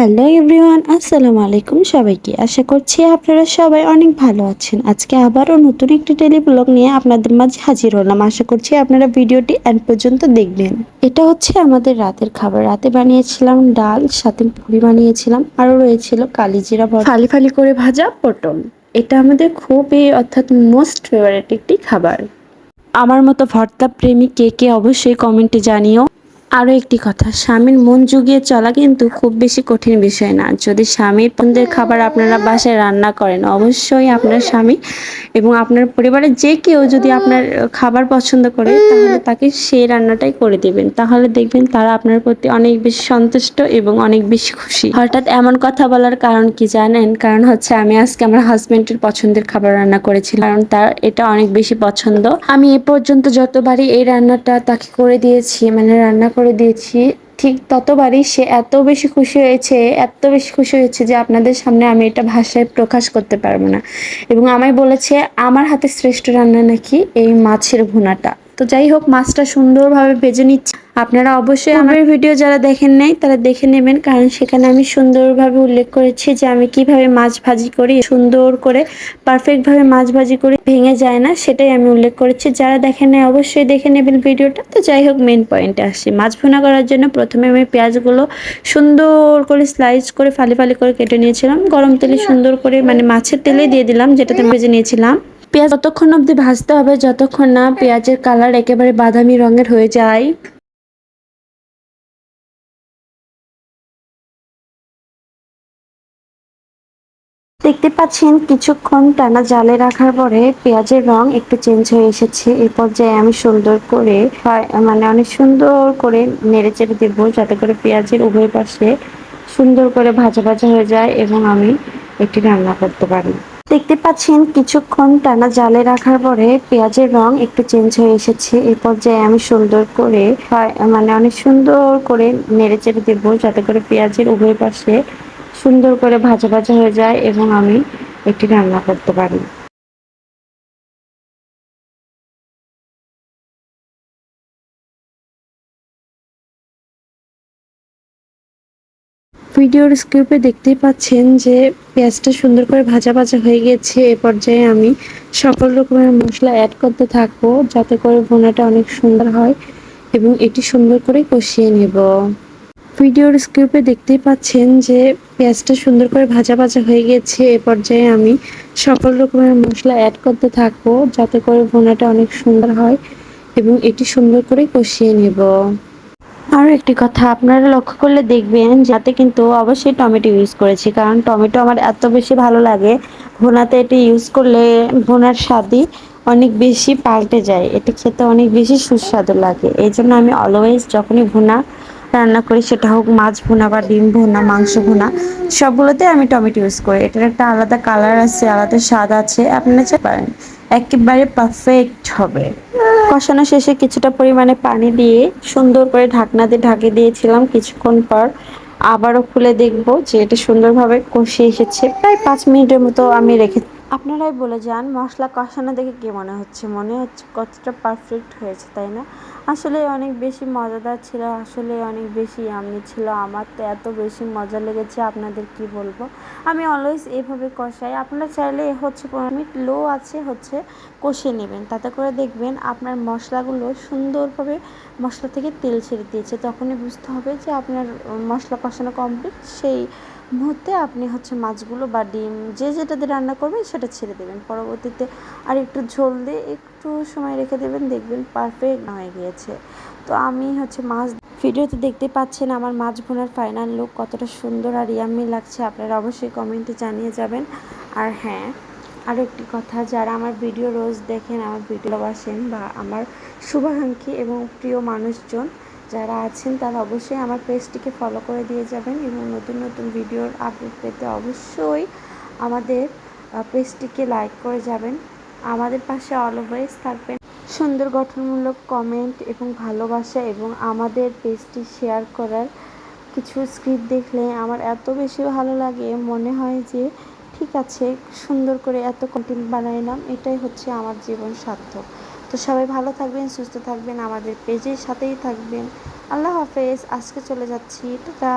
Hello everyone আসসালামু আলাইকুম সবাইকে। আশা করছি আপনারা সবাই অনেক ভালো আছেন। আজকে আবারও নতুন একটি টেলি ব্লগ নিয়ে আপনাদের মাঝে হাজির হলাম। আশা করছি আপনারা ভিডিওটি এন্ড পর্যন্ত দেখবেন। এটা হচ্ছে আমাদের রাতের খাবার। রাতে বানিয়েছিলাম ডাল সাথে পুরি বানিয়েছিলাম আরও রয়েছিল কালিজিরা ফালি ফালি করে ভাজা পটল। এটা আমাদের খুবই অর্থাৎ মোস্ট ফেভারিট একটি খাবার। আমার মতো ভর্তা প্রেমী কে কে অবশ্যই কমেন্টে জানিও। আরও একটি কথা, স্বামীর মন জুগিয়ে চলা কিন্তু খুব বেশি কঠিন বিষয় না। যদি স্বামীর পছন্দের খাবার আপনারা বাসায় রান্না করেন, অবশ্যই আপনার স্বামী এবং আপনার পরিবারের যে কেউ যদি আপনার খাবার পছন্দ করে, তাহলে তাকে সেই রান্নাটাই করে দেবেন। তাহলে দেখবেন তারা আপনার প্রতি অনেক বেশি সন্তুষ্ট এবং অনেক বেশি খুশি। হঠাৎ এমন কথা বলার কারণ কি জানেন? কারণ হচ্ছে আমি আজকে আমার হাজব্যান্ডের পছন্দের খাবার রান্না করেছি, কারণ তার এটা অনেক বেশি পছন্দ। আমি এ পর্যন্ত যতবারই এই রান্নাটা তাকে করে দিয়েছি মানে রান্না করে দিয়েছি। ঠিক ততবারই সে এত বেশি খুশি হয়েছে, এত বেশি খুশি হয়েছে যে আপনাদের সামনে আমি এটা ভাষায় প্রকাশ করতে পারব না। এবং আমায় বলেছে, আমার হাতে শ্রেষ্ঠ রান্না নাকি এই মাছের ভুনাটা? তো যাই হোক, মাছটা সুন্দরভাবে ভেজে নিচ্ছি। আপনারা অবশ্যই আমার ভিডিও যারা দেখেন নাই, তারা দেখে নেবেন, কারণ সেখানে আমি সুন্দরভাবে উল্লেখ করেছি যে আমি কীভাবে মাছ ভাজি করি, সুন্দর করে পারফেক্টভাবে মাছ ভাজি করি, ভেঙে যায় না, সেটাই আমি উল্লেখ করেছি। যারা দেখেন নাই, অবশ্যই দেখে নেবেন ভিডিওটা। তো যাই হোক মেন পয়েন্টে আসি। মাছ ভুনা করার জন্য প্রথমে আমি পেঁয়াজগুলো সুন্দর করে স্লাইস করে ফালি ফালি করে কেটে নিয়েছিলাম। গরম তেলে সুন্দর করে মানে মাছের তেলে দিয়ে দিলাম, যেটাতে ভেজে নিয়েছিলাম। পেঁয়াজ ততক্ষণ অবধি ভাজতে হবে, যতক্ষণ না পেঁয়াজের কালার একেবারে বাদামি রঙের হয়ে যায়। দেখতে পাচ্ছেন, কিছুক্ষণ টানা জালে রাখার পরে পেঁয়াজের রং একটু চেঞ্জ হয়ে এসেছে। এই পর্যায়ে আমি সুন্দর করে মানে অনেক সুন্দর করে নেড়ে চেড়ে দেবো যাতে করে পেঁয়াজের উভয় পাশে সুন্দর করে ভাজা ভাজা হয়ে যায় এবং আমি এটি রান্না করতে পারি। দেখতে পাচ্ছেন, কিছুক্ষণ টানা জালে রাখার পরে পেঁয়াজের রং একটু চেঞ্জ হয়ে এসেছে। এই পর্যায়ে আমি সুন্দর করে মানে অনেক সুন্দর করে নেড়ে চেড়ে দেবো যাতে করে পেঁয়াজের উভয় পাশে সুন্দর করে ভাজা ভাজা হয়ে যায় এবং আমি এটি রান্না করতে পারি। ভিডিওর স্ক্রিপে দেখতেই পাচ্ছেন যে পেঁয়াজটা সুন্দর করে ভাজা ভাজা হয়ে গেছে। এ পর্যায়ে আমি সকল রকমের মশলা অ্যাড করতে থাকব যাতে করে ভোনাটা অনেক সুন্দর হয় এবং এটি সুন্দর করে কষিয়ে নেব। ভিডিওর স্ক্রিপে দেখতেই পাচ্ছেন যে পেঁয়াজটা সুন্দর করে ভাজা ভাজা হয়ে গেছে। এ পর্যায়ে আমি সকল রকমের মশলা অ্যাড করতে থাকব যাতে করে ভোনাটা অনেক সুন্দর হয় এবং এটি সুন্দর করে কষিয়ে নেব। আরও একটি কথা, আপনারা লক্ষ্য করলে দেখবেন যাতে কিন্তু অবশ্যই টমেটো ইউজ করেছি, কারণ টমেটো আমার এত বেশি ভালো লাগে। ভোনাতে এটি ইউজ করলে ভোনার স্বাদই অনেক বেশি পাল্টে যায়, এটি খেতে অনেক বেশি সুস্বাদু লাগে। এই জন্য আমি অলওয়েজ যখনই ভুনা রান্না করি, সেটা হোক মাছ ভুনা বা ডিম ভুনা, মাংস ভুনা সবগুলোতে আমি টমেটো ইউজ করি। এটার একটা আলাদা কালার আছে, আলাদা স্বাদ আছে, আপনারা চাই পারেন, একেবারে পারফেক্ট হবে। কষানো শেষে কিছুটা পরিমাণে পানি দিয়ে সুন্দর করে ঢাকনা দিয়ে ঢাকে দিয়েছিলাম, কিছুক্ষণ পর আবারও খুলে দেখব যে এটা সুন্দরভাবে কষে এসেছে। প্রায় পাঁচ মিনিটের মতো আমি রেখে আপনারাই বলে যান, মশলা কষানো দেখে কি মনে হচ্ছে? মনে হচ্ছে কতটা পারফেক্ট হয়েছে, তাই না? আসলে অনেক বেশি মজাদার ছিল, আসলে অনেক বেশি আমি ছিল। আমার তো এত বেশি মজা লেগেছে, আপনাদের কি বলব? আমি অলওয়েজ এভাবে কষাই। আপনারা চাইলে হচ্ছে পনেরো মিনিট লো আছে হচ্ছে কষিয়ে নেবেন। তাতে করে দেখবেন আপনার মশলাগুলো সুন্দরভাবে মশলা থেকে তেল ছেড়ে দিয়েছে। তখনই বুঝতে হবে যে আপনার মশলা কষানো কমপ্লিট সেই মুহূর্তে আপনি হচ্ছে মাছগুলো বা ডিম, যে যেটা দিয়ে রান্না করবেন সেটা ছেড়ে দেবেন। পরবর্তীতে আর একটু ঝোল দিয়ে একটু সময় রেখে দেবেন, দেখবেন পারফেক্ট হয়ে গিয়েছে। তো আমি হচ্ছে মাছ ভিডিওতে দেখতে পাচ্ছেন আমার মাছ ভোনার ফাইনাল লুক কতটা সুন্দর আর ইয়াম্মি লাগছে। আপনারা অবশ্যই কমেন্টে জানিয়ে যাবেন। আর হ্যাঁ আরও একটি কথা, যারা আমার ভিডিও রোজ দেখেন, আমার ভিডিও বাসেন বা আমার শুভাকাঙ্ক্ষী এবং প্রিয় মানুষজন যারা আছেন তারা অবশ্যই আমার পেজটিকে ফলো করে দিয়ে যাবেন এবং নতুন নতুন ভিডিওর আপডেট পেতে অবশ্যই আমাদের পেজটিকে লাইক করে যাবেন। আমাদের পাশে অলওয়েজ থাকবেন। সুন্দর গঠনমূলক কমেন্ট এবং ভালোবাসা এবং আমাদের পেজটি শেয়ার করার কিছু স্ক্রিপ্ট দেখলে আমার এত বেশি ভালো লাগে, মনে হয় যে ঠিক আছে, সুন্দর করে এত কন্টেন্ট বানাইলাম, এটাই হচ্ছে আমার জীবন সার্থক। তো সবাই ভালো থাকবেন, সুস্থ থাকবেন, আমাদের পেজের সাথেই থাকবেন। আল্লাহ হাফেজ, আজকে চলে যাচ্ছি। টাটা।